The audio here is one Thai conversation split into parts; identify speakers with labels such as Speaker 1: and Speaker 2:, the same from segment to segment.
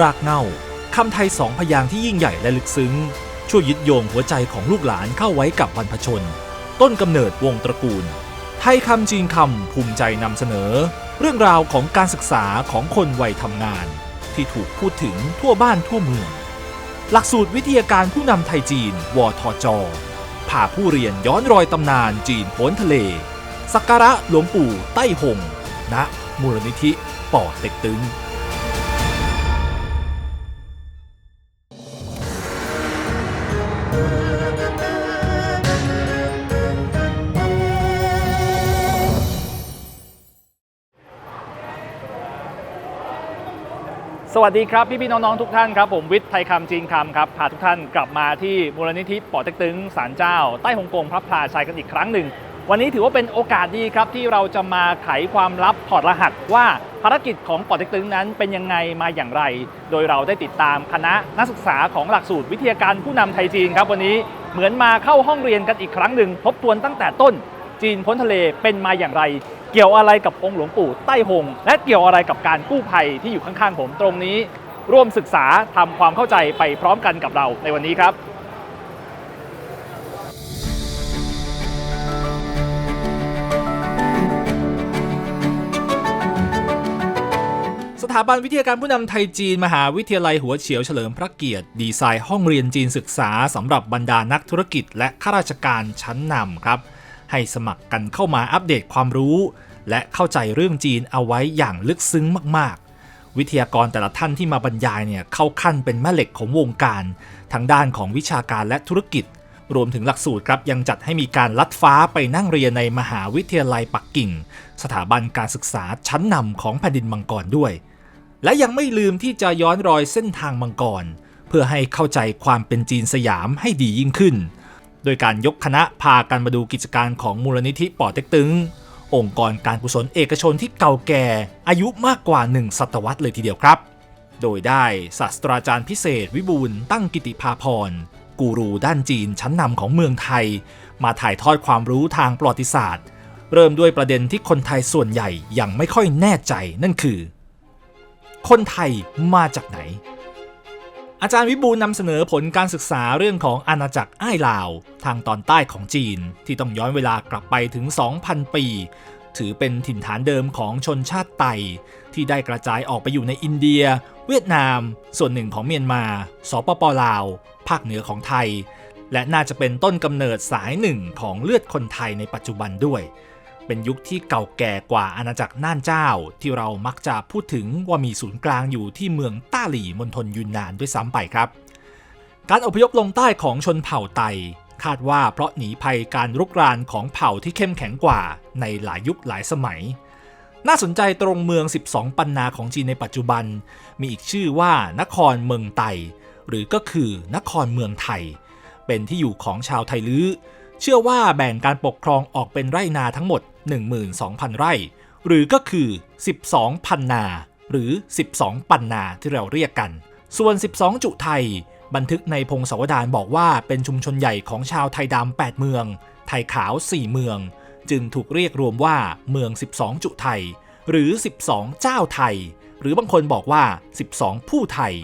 Speaker 1: รากเง้าคำไทยสองพยางที่ยิ่งใหญ่และลึกซึ้ง ช่วยยึดโยงหัวใจของลูกหลานเข้าไว้กับบรรพชน ต้นกำเนิดวงตระกูล ไทยคำจีนคำภูมิใจนำเสนอ เรื่องราวของการศึกษาของคนวัยทำงาน ที่ถูกพูดถึงทั่วบ้านทั่วเมือง หลักสูตรวิทยาการผู้นำไทยจีน วทจพาผู้เรียนย้อนรอยตำนานจีนพ้นทะเล สักการะหลวงปู่ใต้หงณมูลนิธิป่อเต็กตึง
Speaker 2: สวัสดีครับ พี่พี่น้อง ๆ ทุกท่านครับผมวิทย์ไทยคำจีนคำครับพาทุกท่านกลับมาที่มูลนิธิป่อเต็กตึงศาลเจ้า ใต้ฮงกงพระพลาชัยกันอีกครั้งหนึ่ง วันนี้ถือว่าเป็นโอกาสดีครับที่เราจะมาไขความลับถอดรหัสว่าภารกิจของป่อเต็กตึงนั้นเป็นยังไงมาอย่างไร โดยเราได้ติดตามคณะนักศึกษาของหลักสูตรวิทยาการผู้นำไทยจีนครับวันนี้เหมือนมาเข้าห้องเรียนกันอีกครั้งหนึ่งทบทวนตั้งแต่ต้นจีนพ้นทะเลเป็นมาอย่างไร กี่ยวอะไรกับองค์หลวงปู่ใต้หง และเกี่ยวอะไรกับการกู้ภัยที่อยู่ข้างๆผมตรงนี้ ร่วมศึกษาทำความเข้าใจไปพร้อมกันกับเราในวันนี้ครับ
Speaker 1: สถาบันวิทยาการผู้นำไทยจีน มหาวิทยาลัยหัวเฉียวเฉลิมพระเกียรติ ดีไซน์ห้องเรียนจีนศึกษาสำหรับบรรดานักธุรกิจและข้าราชการชั้นนำครับ ให้สมัครกันเข้ามาอัปเดตความรู้ และเข้าใจเรื่องจีนเอาไว้อย่างลึกซึ้งมากๆ วิทยากรแต่ละท่านที่มาบรรยายเนี่ยเข้าขั้นเป็นแม่เหล็กของวงการทั้งด้านของวิชาการและธุรกิจ รวมถึงหลักสูตรครับยังจัดให้มีการลัดฟ้าไปนั่งเรียนในมหาวิทยาลัยปักกิ่ง สถาบันการศึกษาชั้นนำของแผ่นดินมังกรด้วย และยังไม่ลืมที่จะย้อนรอยเส้นทางมังกร เพื่อให้เข้าใจความเป็นจีนสยามให้ดียิ่งขึ้น โดยการยกคณะพากันมาดูกิจการของมูลนิธิป่อเต็กตึง องค์กรการกุศลเอกชนที่เก่าแก่ อายุมากกว่า 1 ศตวรรษเลยทีเดียวครับ โดยได้ศาสตราจารย์พิเศษวิบูลตั้งกิติภาพรกูรูด้านจีนชั้นนำของเมืองไทย มาถ่ายทอดความรู้ทางประวัติศาสตร์ เริ่มด้วยประเด็นที่คนไทยส่วนใหญ่ยังไม่ค่อยแน่ใจนั่นคือ คนไทยมาจากไหน อาจารย์วิบูลนำเสนอผลการศึกษาเรื่องของอาณาจักรอ้ายลาว ทางตอนใต้ของจีน ที่ต้องย้อนเวลากลับไปถึง 2,000 ปี ถือเป็นถิ่นฐานเดิมของชนชาติไต ที่ได้กระจายออกไปอยู่ในอินเดีย เวียดนาม ส่วนหนึ่งของเมียนมา สปปลาว ภาคเหนือของไทย และน่าจะเป็นต้นกำเนิดสายหนึ่งของเลือดคนไทยในปัจจุบันด้วย เป็นยุคที่เก่าแก่กว่าอาณาจักรน่านเจ้า ที่เรามักจะพูดถึงว่ามีศูนย์กลางอยู่ที่เมืองต้าหลี่มณฑลยุนนานด้วยซ้ำไปครับ การอพยพลงใต้ของชนเผ่าไต คาดว่าเพราะหนีภัยการรุกรานของเผ่าที่เข้มแข็งกว่าในหลายยุคหลายสมัย น่าสนใจตรงเมือง 12 ปันนาของจีนในปัจจุบัน มีอีกชื่อว่านครเมืองไต หรือก็คือนครเมืองไทย เป็นที่อยู่ของชาวไทลื้อเชื่อว่าแบ่งการปกครองออกเป็นไร่นาทั้งหมด 12,000 ไร่ หรือก็คือ 12พันนา หรือ 12 ปันนาที่เราเรียกกัน ส่วน 12 จุไทย บันทึกในพงศาวดารบอกว่าเป็นชุมชนใหญ่ของชาวไทยดำ8 เมือง ไทยขาว 4 เมือง จึงถูกเรียกรวมว่าเมือง 12 จุไทย หรือ 12 เจ้าไทย หรือบางคนบอกว่า 12 ผู้ไทย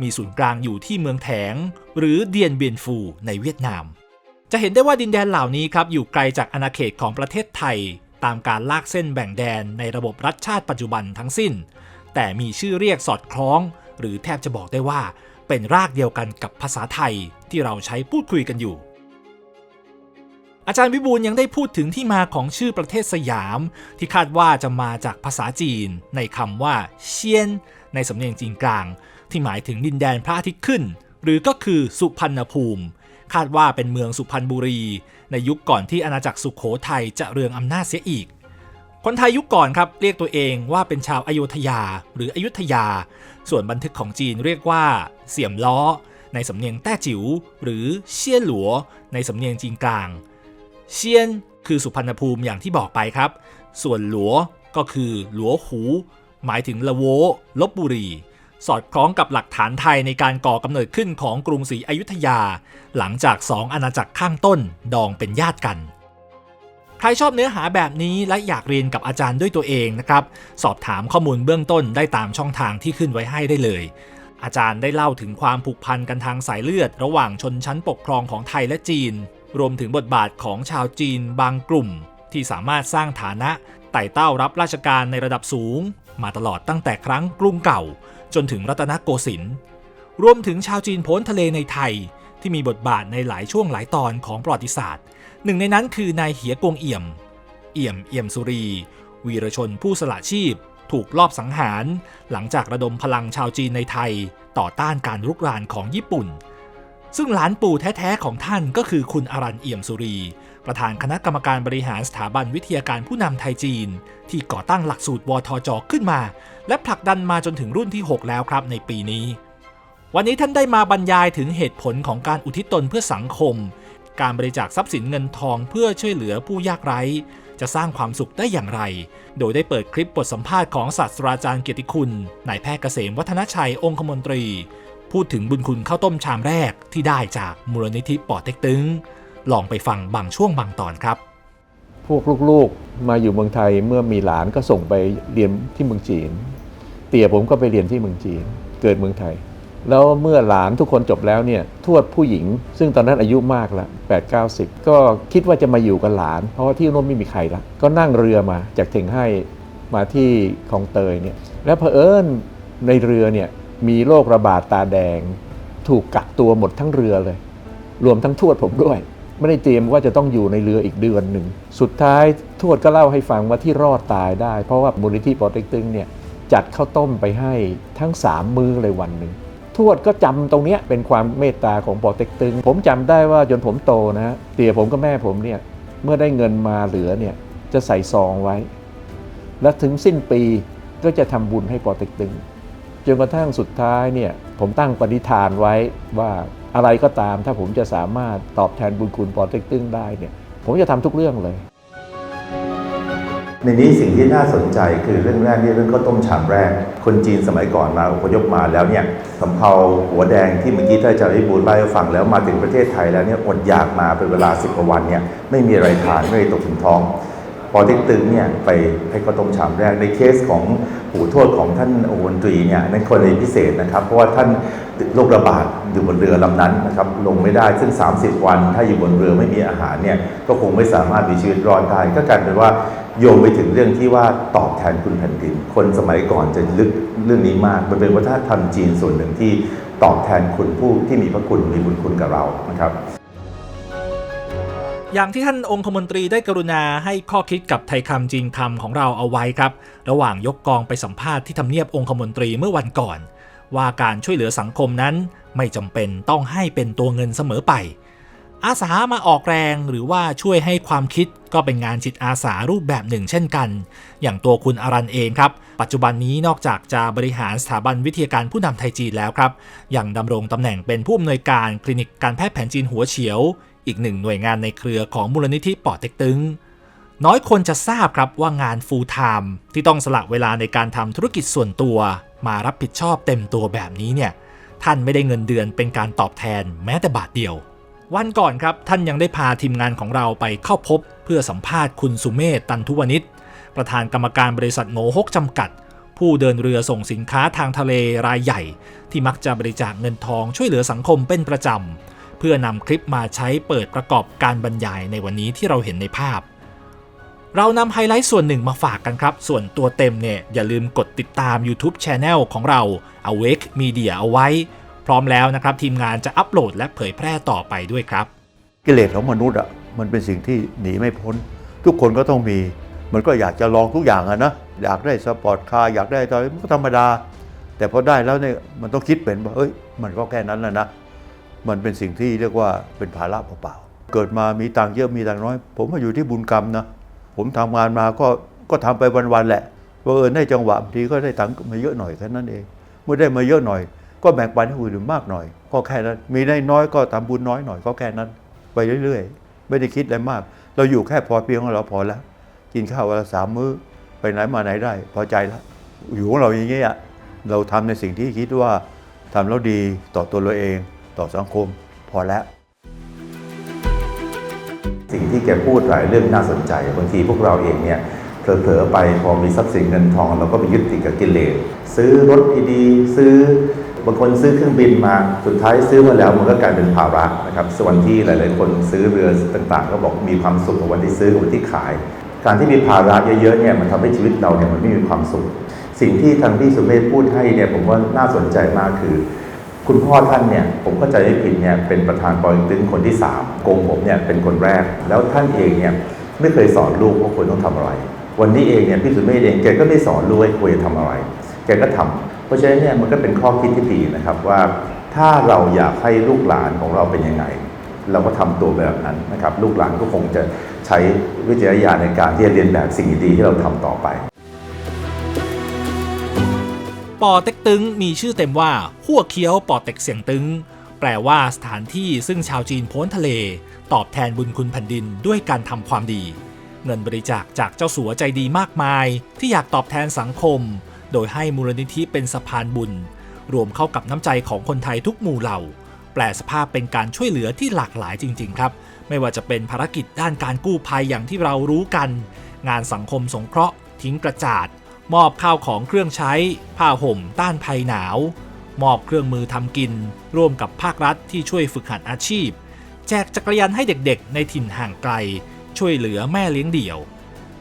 Speaker 1: มีศูนย์กลางอยู่ที่เมืองแถง หรือเดียนเบียนฟูในเวียดนาม จะเห็นได้ว่าดินแดนเหล่านี้ครับอยู่ไกลจากอาณาเขตของประเทศไทย ตามการลากเส้นแบ่งแดนในระบบรัฐชาติปัจจุบันทั้งสิ้น แต่มีชื่อเรียกสอดคล้อง หรือแทบจะบอกได้ว่า เป็นรากเดียวกันกับภาษาไทยที่เราใช้พูดคุยกันอยู่อาจารย์วิบูลย์ยังได้พูดถึงที่มาของชื่อประเทศสยาม ที่คาดว่าจะมาจากภาษาจีน ในคำว่าเชียน ในสำเนียงจีนกลาง ที่หมายถึงดินแดนพระอาทิตย์ขึ้น หรือก็คือสุพรรณภูมิ คาดว่าเป็นเมืองสุพรรณบุรี ในยุคก่อนที่อาณาจักรสุขโขทัยจะเรืองอำนาจเสียอีก คนไทยยุคก่อนครับเรียกตัวเองว่าเป็นชาวอโยธยาหรืออยุธยา ส่วนบันทึกของจีนเรียกว่า เสี่ยมล้อ ในสำเนียงแต้จิ๋วหรือเชี่ยหลัว ในสำเนียงจีนกลาง เชียนคือสุพรรณภูมิอย่างที่บอกไปครับ ส่วนหลัวก็คือหลัวหู หมายถึงละโวลบบุรี สอดคล้องกับหลักฐานไทยในการก่อกำเนิดขึ้นของกรุงศรีอยุธยา หลังจากสองอาณาจักรข้างต้นดองเป็นญาติกัน ใครชอบเนื้อหาแบบนี้และอยากเรียนกับอาจารย์ด้วยตัวเองนะครับ สอบถามข้อมูลเบื้องต้นได้ตามช่องทางที่ขึ้นไว้ให้ได้เลย อาจารย์ได้เล่าถึงความผูกพันกันทางสายเลือด ระหว่างชนชั้นปกครองของไทยและจีน รวมถึงบทบาทของชาวจีนบางกลุ่ม ที่สามารถสร้างฐานะไต่เต้ารับราชการในระดับสูง มาตลอดตั้งแต่ครั้งกรุงเก่า จนถึงรัตนโกสินทร์รวมถึงชาวจีนพ้นทะเลในไทยที่มีบทบาทในหลายช่วงหลายตอนของประวัติศาสตร์ หนึ่งในนั้นคือนายเหียกงเอี่ยม เอี่ยมเอี่ยมสุรี วีรชนผู้สละชีพ ถูกลอบสังหาร หลังจากระดมพลังชาวจีนในไทย ต่อต้านการรุกรานของญี่ปุ่น ซึ่งหลานปู่แท้ๆของท่านก็คือคุณอารันเอี่ยมสุรี ประธานคณะกรรมการบริหารสถาบันวิทยาการผู้นำไทยจีน ที่ก่อตั้งหลักสูตรวทจขึ้นมา และผลักดันมาจนถึงรุ่นที่ 6 แล้วครับในปีนี้ วันนี้ท่านได้มาบรรยายถึงเหตุผลของการอุทิศตนเพื่อสังคม การบริจาคทรัพย์สินเงินทองเพื่อช่วยเหลือผู้ยากไร้ จะสร้างความสุขได้อย่างไร โดยได้เปิดคลิปบทสัมภาษณ์ของศาสตราจารย์เกียรติคุณนายแพทย์เกษมวัฒนชัยองคมนตรี พูดถึงบุญคุณข้าวต้มชามแรกที่ได้จากมูลนิธิป่อเต็กตึง ลองไปฟังบางช่วงบางตอนครับ
Speaker 3: พวกลูกๆมาอยู่เมืองไทยเมื่อมีหลานก็ส่งไปเรียนที่เมืองจีน เตี่ยผมก็ไปเรียนที่เมืองจีน เกิดเมืองไทย แล้วเมื่อหลานทุกคนจบแล้วเนี่ยทวดผู้หญิง ซึ่งตอนนั้นอายุมากแล้ว8 9 0 ก็คิดว่าจะมาอยู่กับหลาน เพราะว่าที่โน้นไม่มีใครละก็นั่งเรือมาจากเถงให้มาที่คลองเตยเนี่ยแล้วเผอิญในเรือเนี่ย มีโรคระบาดตาแดง ถูกกักตัวหมดทั้งเรือเลย รวมทั้งทวดผมด้วย ไม่ได้เตรียมว่าจะต้องอยู่ในเรืออีกเดือนหนึ่ง สุดท้ายทวดก็เล่าให้ฟังว่าที่รอดตายได้ เพราะว่ามูลนิธิปอเต็กตึงเนี่ยจัดข้าวต้มไปให้ทั้ง 3 มื้อเลยวันหนึ่งทวดก็จำตรงเนี้ยเป็นความเมตตาของปอเต็กตึง ผมจำได้ว่าจนผมโตนะเตี่ยผมกับแม่ผมเนี่ยเมื่อได้เงินมาเหลือเนี่ยจะใส่ซองไว้ และถึงสิ้นปีก็จะทำบุญให้ปอเต็กตึง จนกระทั่งสุดท้ายเนี่ยผมตั้งปณิธานไว้ว่าอะไรก็ตามถ้าผมจะสามารถตอบแทนบุญคุณปอเต็กตึงได้เนี่ยผมจะทำทุกเรื่องเลย
Speaker 4: ในนี้สิ่งที่น่าสนใจคือเรื่องแรกนี่เรื่องข้าวต้มชามแรก คนจีนสมัยก่อนมาอพยพมาแล้วเนี่ยสำเภาหัวแดงที่เมื่อกี้ท่านอาจารย์วิบูลย์เล่ฟังแล้วมาถึงประเทศไทยแล้วเนี่ยอดอยากมาเป็นเวลาสิบกว่าวันเนี่ยไม่มีอะไรทานไม่ได้ตกถึงท้อง พอติ๊กตึงเนี่ยไปให้ข้าวต้มชามแรกในเคสของปู่ทวดของท่านโองค์มนตรีเนี่ยนั่นกรณีพิเศษนะครับ เพราะว่าท่านโรคระบาดอยู่บนเรือลำนั้นนะครับลงไม่ได้ซึ่ง 30 วัน ถ้าอยู่บนเรือไม่มีอาหารเนี่ยก็คงไม่สามารถมีชีวิตรอดได้ก็กลายเป็นว่าโยงไปถึงเรื่องที่ว่าตอบแทนคุณแผ่นดิน คนสมัยก่อนจะลึกเรื่องนี้มาก มันเป็นวัฒนธรรมจีนส่วนหนึ่งที่ตอบแทนคุณผู้ที่มีพระคุณมีบุญคุณกับเรานะครับ
Speaker 1: อย่างที่ท่านองคมนตรีได้กรุณาให้ข้อคิดกับไทยคำจีนคำของเราเอาไว้ครับ ระหว่างยกกองไปสัมภาษณ์ที่ทำเนียบองคมนตรีเมื่อวันก่อน ว่าการช่วยเหลือสังคมนั้นไม่จำเป็นต้องให้เป็นตัวเงินเสมอไป อาสามาออกแรงหรือว่าช่วยให้ความคิดก็เป็นงานจิตอาสารูปแบบหนึ่งเช่นกัน อย่างตัวคุณอารันเองครับ ปัจจุบันนี้นอกจากจะบริหารสถาบันวิทยาการผู้นำไทยจีนแล้วครับยังดำรงตำแหน่งเป็นผู้อำนวยการคลินิกการแพทย์แผนจีนหัวเฉียว อีกหนึ่งหน่วยงานในเครือของมูลนิธิป่อเต็กตึง น้อยคนจะทราบครับว่างาน full time ที่ต้องสละเวลาในการทำธุรกิจส่วนตัว มารับผิดชอบเต็มตัวแบบนี้เนี่ยท่านไม่ได้เงินเดือนเป็นการตอบแทนแม้แต่บาทเดียว วันก่อนครับท่านยังได้พาทีมงานของเราไปเข้าพบ เพื่อสัมภาษณ์คุณสุเมธตันทุวนิชประธานกรรมการบริษัทโงฮกจำกัด ผู้เดินเรือส่งสินค้าทางทะเลรายใหญ่ ที่มักจะบริจาคเงินทองช่วยเหลือสังคมเป็นประจำ พื่อนำคลิปมาใช้เปิดประกอบการบรรยายในวันนี้ที่เราเห็นในภาพ เรานำไฮไลท์ส่วนหนึ่งมาฝากกันครับ ส่วนตัวเต็มเนี่ยอย่าลืมกดติดตาม YouTube Channel ของเรา Awake Media เอาไว้ พร้อมแล้วนะครับทีมงานจะอัปโหลดและเผยแพร่ต่อไปด้วยครับ
Speaker 5: กิเลสของมนุษย์อะมันเป็นสิ่งที่หนีไม่พ้น ทุกคนก็ต้องมี มันก็อยากจะลองทุกอย่างอะนะอยากได้สปอร์ตคาร์อยากได้อะไรมันก็ธรรมดา แต่พอได้แล้วเนี่ยมันต้องคิดเป็นว่าเอ้ยมันก็แค่นั้นแหละนะ มันเป็นสิ่งที่เรียกว่าเป็นภาระเปล่าๆเกิดมามีตังเยอะมีตังน้อย ผมมาอยู่ที่บุญกรรมนะ ผมทำงานมาก็ก็ทำไปวันๆแหละว่าเออได้จังหวะบางทีก็ได้ตังมาเยอะหน่อยแค่นั้นเอง เมื่อได้มาเยอะหน่อย ก็แบ่งปันให้คนอื่นมากหน่อย ก็แค่นั้น มีได้น้อยก็ทำบุญน้อยหน่อยก็แค่นั้น ไปเรื่อยๆ ไม่ได้คิดอะไรมาก เราอยู่แค่พอเพียงของเราพอแล้ว กินข้าววันละสามมื้อ ไปไหนมาไหนได้ พอใจแล้ว อยู่ของเราอย่างเงี้ยเราทำในสิ่งที่คิดว่าทำแล้วดีต่อตัวเราเอง ต่อสังคมพอแล้ว
Speaker 4: สิ่งที่แกพูดหลายเรื่องน่าสนใจบางทีพวกเราเองเนี่ยเผลอๆไปพอมีทรัพย์สินเงินทอง เราก็ไปยึดติดกับกิเลสซื้อรถดีๆซื้อบางคนซื้อเครื่องบินมาสุดท้ายซื้อมาแล้วมันก็กลายเป็นภาระนะครับส่วนที่หลาย ๆ คนซื้อเรือต่างๆ ก็บอกมีความสุขกับวันที่ซื้อกับวันที่ขาย การที่มีภาระเยอะๆเนี่ยมันทำให้ชีวิตเราเนี่ยมันไม่มีความสุข สิ่งที่ทางพี่สุเมธพูดให้เนี่ยผมว่าน่าสนใจมากคือ คุณพ่อท่านเนี่ยผมเข้าใจไม่ผิดเนี่ยเป็นประธานปอยตึงคนที่สามโกงผมเนี่ยเป็นคนแรก แล้วท่านเองเนี่ยไม่เคยสอนลูกว่าควรต้องทำอะไร วันนี้เองเนี่ยพี่สุเมธเองแกก็ไม่สอนลูกว่าควรจะทำอะไร แกก็ทำเพราะฉะนั้นเนี่ยมันก็เป็นข้อคิดที่ดีนะครับว่า ถ้าเราอยากให้ลูกหลานของเราเป็นยังไง เราก็ทำตัวแบบนั้นนะครับ ลูกหลานก็คงจะใช้วิจารณญาณในการที่จะเรียนแบบสิ่งดีๆที่เราทำต่อไป
Speaker 1: ปอเต็กตึงมีชื่อเต็มว่าหัวเคี้ยวปอเต็กเสียงตึง แปลว่าสถานที่ซึ่งชาวจีนพ้นทะเล ตอบแทนบุญคุณแผ่นดินด้วยการทำความดี เงินบริจาคจากเจ้าสัวใจดีมากมาย ที่อยากตอบแทนสังคม โดยให้มูลนิธิเป็นสะพานบุญ รวมเข้ากับน้ำใจของคนไทยทุกหมู่เหล่า แปลสภาพเป็นการช่วยเหลือที่หลากหลายจริง ๆ ครับ ไม่ว่าจะเป็นภารกิจด้านการกู้ภัยอย่างที่เรารู้กัน งานสังคมสงเคราะห์ ทิ้งกระจาด มอบข้าวของเครื่องใช้ ผ้าห่ม ต้านภัยหนาว มอบเครื่องมือทำกิน ร่วมกับภาครัฐที่ช่วยฝึกหัดอาชีพ แจกจักรยานให้เด็กๆ ในถิ่นห่างไกล ช่วยเหลือแม่เลี้ยงเดี่ยว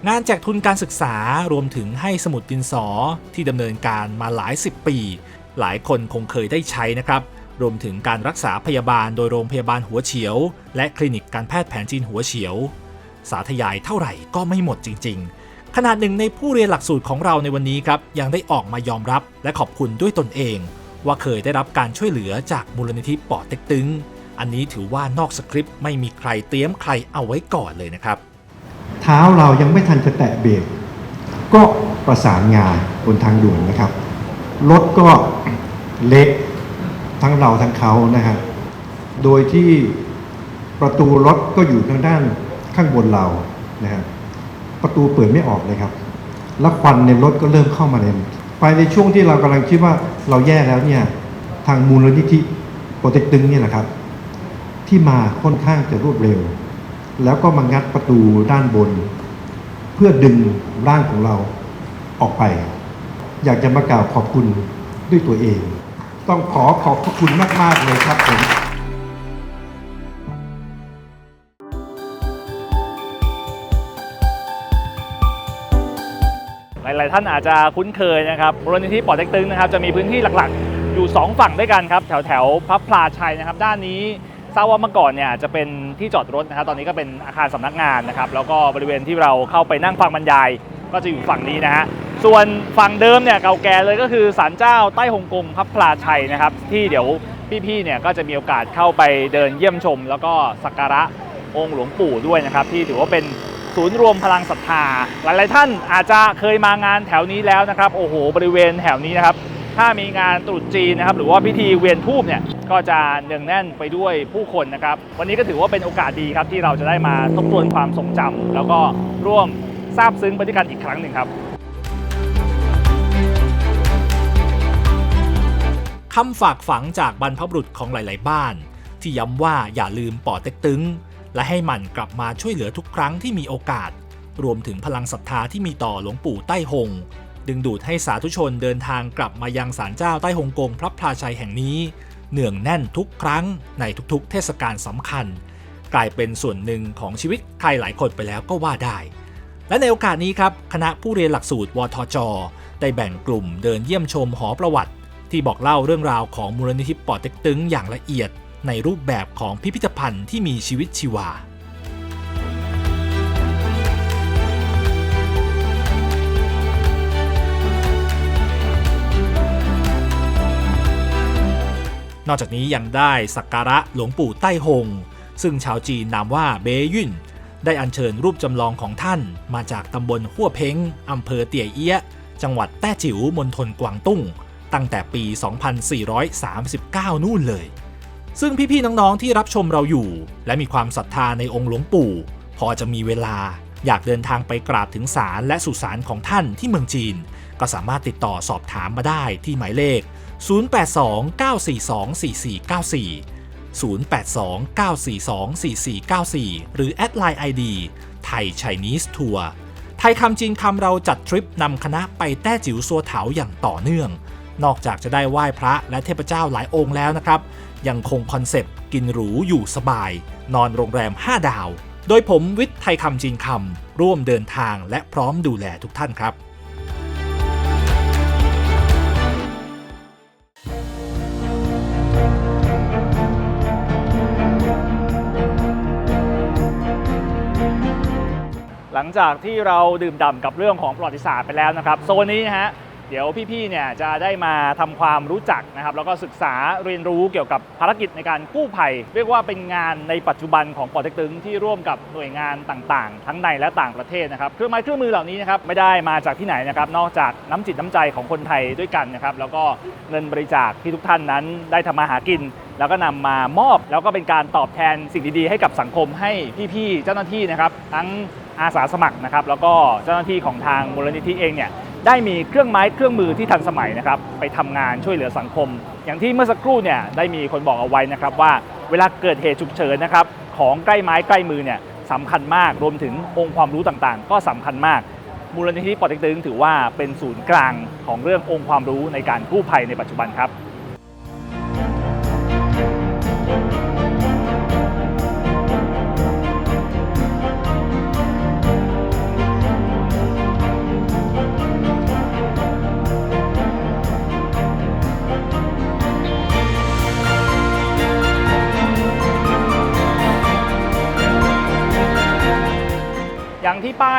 Speaker 1: งานแจกทุนการศึกษารวมถึงให้สมุดดินสอที่ดำเนินการมาหลายสิบปี หลายคนคงเคยได้ใช้นะครับรวมถึงการรักษาพยาบาลโดยโรงพยาบาลหัวเฉียว และคลินิกการแพทย์แผนจีนหัวเฉียว สาธยายเท่าไหร่ก็ไม่หมดจริง ๆ ขนาดหนึ่งในผู้เรียนหลักสูตรของเราในวันนี้ครับยังได้ออกมายอมรับและขอบคุณด้วยตนเอง ว่าเคยได้รับการช่วยเหลือจากมูลนิธิปอเต็กตึง อันนี้ถือว่านอกสคริปต์ไม่มีใครเตรียมใครเอาไว้ก่อนเลยนะครับ
Speaker 6: เท้าเรายังไม่ทันจะแตะเบรกก็ประสานงานบนทางด่วนนะครับรถก็เละทั้งเราทั้งเขานะครับโดยที่ประตูรถก็อยู่ทางด้านข้างบนเรานะครับ ประตูเปิดไม่ออกเลยครับ แล้วควันในรถก็เริ่มเข้ามาในไปในช่วงที่เรากำลังคิดว่าเราแย่แล้วเนี่ยทางมูลนิธิโปรเจกตึงเนี่ยแหละครับ ที่มาค่อนข้างจะรวดเร็ว แล้วก็มางัดประตูด้านบน เพื่อดึงร่างของเราออกไป อยากจะมากล่าวขอบคุณด้วยตัวเอง ต้องขอขอบพระคุณมาก ๆ เลยครับผม
Speaker 2: ท่านอาจจะคุ้นเคยนะครับมูลนิธิปอเต็กตึงนะครับจะมีพื้นที่หลักๆ อยู่ 2 ฝั่งด้วยกันครับแถวแถวพระพลาชัยนะครับ ด้านนี้ทราบว่าเมื่อก่อนเนี่ยจะเป็นที่จอดรถนะครับ ตอนนี้ก็เป็นอาคารสำนักงานนะครับ แล้วก็บริเวณที่เราเข้าไปนั่งฟังบรรยาย ก็จะอยู่ฝั่งนี้นะฮะส่วนฝั่งเดิมเนี่ยเก่าแก่เลยก็คือศาลเจ้าใต้ฮงกงพระพลาชัยนะครับ ที่เดี๋ยวพี่ๆเนี่ยก็จะมีโอกาสเข้าไปเดินเยี่ยมชม แล้วก็สักการะองค์หลวงปู่ด้วยนะครับ ที่ถือว่าเป็น ศูนย์รวมพลังศรัทธา หลายๆท่านอาจจะเคยมางานแถวนี้แล้วนะครับ โอ้โห บริเวณแถวนี้นะครับ ถ้ามีงานตรุษจีนนะครับ หรือว่าพิธีเวียนทูบเนี่ย ก็จะเนืองแน่นไปด้วยผู้คนนะครับ วันนี้ก็ถือว่าเป็นโอกาสดีครับที่เราจะได้มาทบทวนความทรงจำแล้วก็ร่วมซาบซึ้งไปด้วยกันอีกครั้งหนึ่งครับ
Speaker 1: คำฝากฝังจากบรรพบุรุษของหลาย ๆ บ้าน ที่ย้ำว่าอย่าลืมปอเต็กตึง และให้มันกลับมาช่วยเหลือทุกครั้งที่มีโอกาส รวมถึงพลังศรัทธาที่มีต่อหลวงปู่ใต้หง ดึงดูดให้สาธุชนเดินทางกลับมายังศาลเจ้าใต้หงกงพระพลาชัยแห่งนี้ เนืองแน่นทุกครั้งในทุกๆ เทศกาลสำคัญ กลายเป็นส่วนหนึ่งของชีวิตใครหลายคนไปแล้วก็ว่าได้ และในโอกาสนี้ครับคณะผู้เรียนหลักสูตรวทจ ได้แบ่งกลุ่มเดินเยี่ยมชมหอประวัติ ที่บอกเล่าเรื่องราวของมูลนิธิปอเต็กตึงอย่างละเอียด ในรูปแบบของพิพิธภัณฑ์ที่มีชีวิตชีวา นอกจากนี้ยังได้สักการะหลวงปู่ใต้หง ซึ่งชาวจีนนามว่าเบยุ่น ได้อัญเชิญรูปจำลองของท่านมาจากตำบลหัวเพ้งอำเภอเตี่ยเอี้ย จังหวัดแต้จิ๋วมณฑลกวางตุ้งตั้งแต่ปี 2439 นู่นเลย ซึ่งพี่ๆน้องๆที่รับชมเราอยู่ และมีความศรัทธาในองค์หลวงปู่ พอจะมีเวลาอยากเดินทางไปกราบถึงศาลและสุสานของท่านที่เมืองจีน ก็สามารถติดต่อสอบถามมาได้ที่หมายเลข 082 942 4494 082 942 4494 หรือแอดไลน์ ID ไทย Chinese Tour ไทยคำจีนคำเราจัดทริปนำคณะไปแต้จิ๋วซัวเถาอย่างต่อเนื่อง นอกจากจะได้ไหว้พระและเทพเจ้าหลายองค์แล้วนะครับ ยังคงคอนเซปต์กินหรูอยู่สบาย นอนโรงแรม 5 ดาว โดยผมวิทย์ไทยคำจีนคำร่วมเดินทางและพร้อมดูแลทุกท่านครับ
Speaker 2: หลังจากที่เราดื่มด่ำกับเรื่องของประวัติศาสตร์ไปแล้วนะครับ โซนนี้นะฮะ เดี๋ยวพี่ๆเนี่ยจะได้มาทำความรู้จักนะครับแล้วก็ศึกษาเรียนรู้เกี่ยวกับภารกิจในการกู้ภัย เรียกว่าเป็นงานในปัจจุบันของปอเต็กตึงที่ร่วมกับหน่วยงานต่างๆ ทั้งในและต่างประเทศนะครับเครื่องไม้เครื่องมือเหล่านี้นะครับไม่ได้มาจากที่ไหนนะครับนอกจากน้ำจิตน้ำใจของคนไทยด้วยกันนะครับแล้วก็เงินบริจาคที่ทุกท่านนั้นได้ทำมาหากินแล้วก็นำมามอบ แล้วก็เป็นการตอบแทนสิ่งดีๆ ให้กับสังคมให้พี่ๆเจ้าหน้าที่นะครับ ทั้งอาสาสมัครนะครับ แล้วก็เจ้าหน้าที่ของทางมูลนิธิเองเนี่ย ได้มีเครื่องไม้เครื่องมือที่ทันสมัยนะครับไปทำงานช่วยเหลือสังคม อย่างที่เมื่อสักครู่เนี่ยได้มีคนบอกเอาไว้นะครับว่าเวลาเกิดเหตุฉุกเฉินนะครับของใกล้ไม้ใกล้มือเนี่ยสำคัญมากรวมถึงองค์ความรู้ต่างๆ ก็สำคัญมาก มูลนิธิปอเต็กตึงถือว่าเป็นศูนย์กลางของเรื่ององค์ความรู้ในการกู้ภัยในปัจจุบันครับ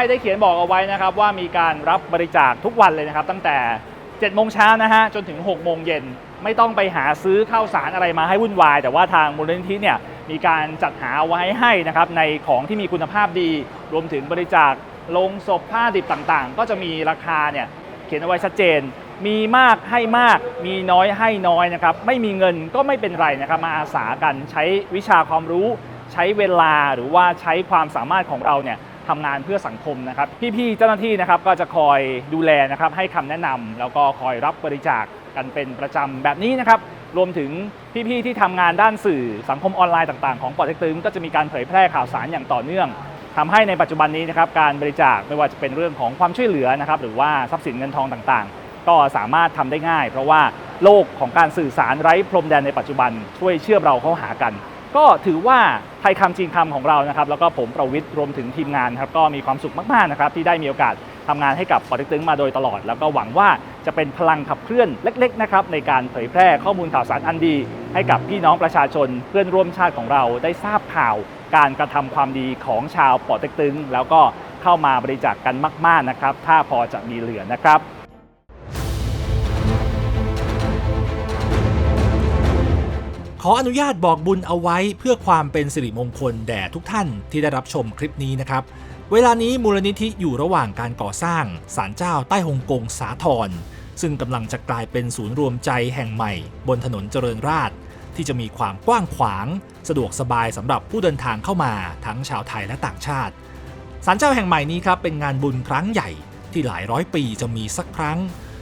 Speaker 2: ได้เขียนบอกเอาไว้นะครับว่ามีการรับบริจาคทุกวันเลยนะครับ ตั้งแต่7โมงเช้านะฮะจนถึง6โมงเย็นไม่ต้องไปหาซื้อข้าวสารอะไรมาให้วุ่นวาย แต่ว่าทางมูลนิธิเนี่ยมีการจัดหาไว้ให้นะครับในของที่มีคุณภาพดี รวมถึงบริจาคลงศพผ้าดิบต่างๆ ก็จะมีราคาเนี่ยเขียนเอาไว้ชัดเจน มีมากให้มาก มีน้อยให้น้อยนะครับไม่มีเงินก็ไม่เป็นไรนะครับมาอาสากันใช้วิชาความรู้ ใช้เวลาหรือว่าใช้ความสามารถของเราเนี่ย ทำงานเพื่อสังคมนะครับ พี่ๆเจ้าหน้าที่นะครับก็จะคอยดูแลนะครับให้คำแนะนำแล้วก็คอยรับบริจาคกันเป็นประจำแบบนี้นะครับ รวมถึงพี่ๆที่ทำงานด้านสื่อสังคมออนไลน์ต่างๆของปอเต็กตึงก็จะมีการเผยแพร่ข่าวสารอย่างต่อเนื่องทำให้ในปัจจุบันนี้นะครับการบริจาคไม่ว่าจะเป็นเรื่องของความช่วยเหลือนะครับหรือว่าทรัพย์สินเงินทองต่างๆ ก็สามารถทำได้ง่าย เพราะว่าโลกของการสื่อสารไร้พรมแดนในปัจจุบันช่วยเชื่อมเราเข้าหากัน ก็ถือว่าไทยคำจีนคำของเรานะครับแล้วก็ผมประวิทย์รวมถึงทีมงานครับก็มีความสุขมากๆนะครับที่ได้มีโอกาสทำงานให้กับปอเต็กตึงมาโดยตลอด แล้วก็หวังว่าจะเป็นพลังขับเคลื่อนเล็กๆนะครับในการเผยแพร่ข้อมูลข่าวสารอันดี ให้กับพี่น้องประชาชนเพื่อนร่วมชาติของเราได้ทราบข่าว การกระทำความดีของชาวปอเต็กตึง แล้วก็เข้ามาบริจาคกันมาก ๆนะครับ ถ้าพอจะมีเหลือนะครับ
Speaker 1: ขออนุญาตบอกบุญเอาไว้เพื่อความเป็นสิริมงคลแด่ทุกท่านที่ได้รับชมคลิปนี้นะครับ เวลานี้มูลนิธิอยู่ระหว่างการก่อสร้างศาลเจ้าใต้ฮงกงสาทรซึ่งกำลังจะกลายเป็นศูนย์รวมใจแห่งใหม่ บนถนนเจริญราษฎร์ที่จะมีความกว้างขวาง สะดวกสบายสำหรับผู้เดินทางเข้ามาทั้งชาวไทยและต่างชาติศาลเจ้าแห่งใหม่นี้ครับเป็นงานบุญครั้งใหญ่ที่หลายร้อยปีจะมีสักครั้ง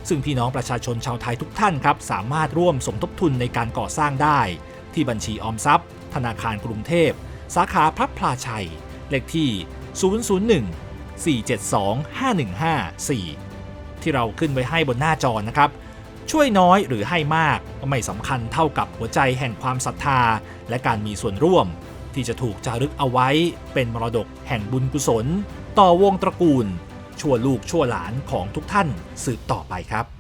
Speaker 1: ซึ่งพี่น้องประชาชนชาวไทยทุกท่านครับสามารถร่วมสมทบทุนในการก่อสร้างได้ ที่บัญชีออมทรัพย์ ธนาคารกรุงเทพ สาขาพระพลาชัย เลขที่ 001 472 5154 ที่เราขึ้นไว้ให้บนหน้าจอนะครับ ช่วยน้อยหรือให้มากไม่สำคัญเท่ากับหัวใจแห่งความศรัทธา และการมีส่วนร่วม ที่จะถูกจารึกเอาไว้ เป็นมรดกแห่งบุญกุศล ต่อวงตระกูลชั่วลูกชั่วหลานของทุกท่านสืบต่อไปครับ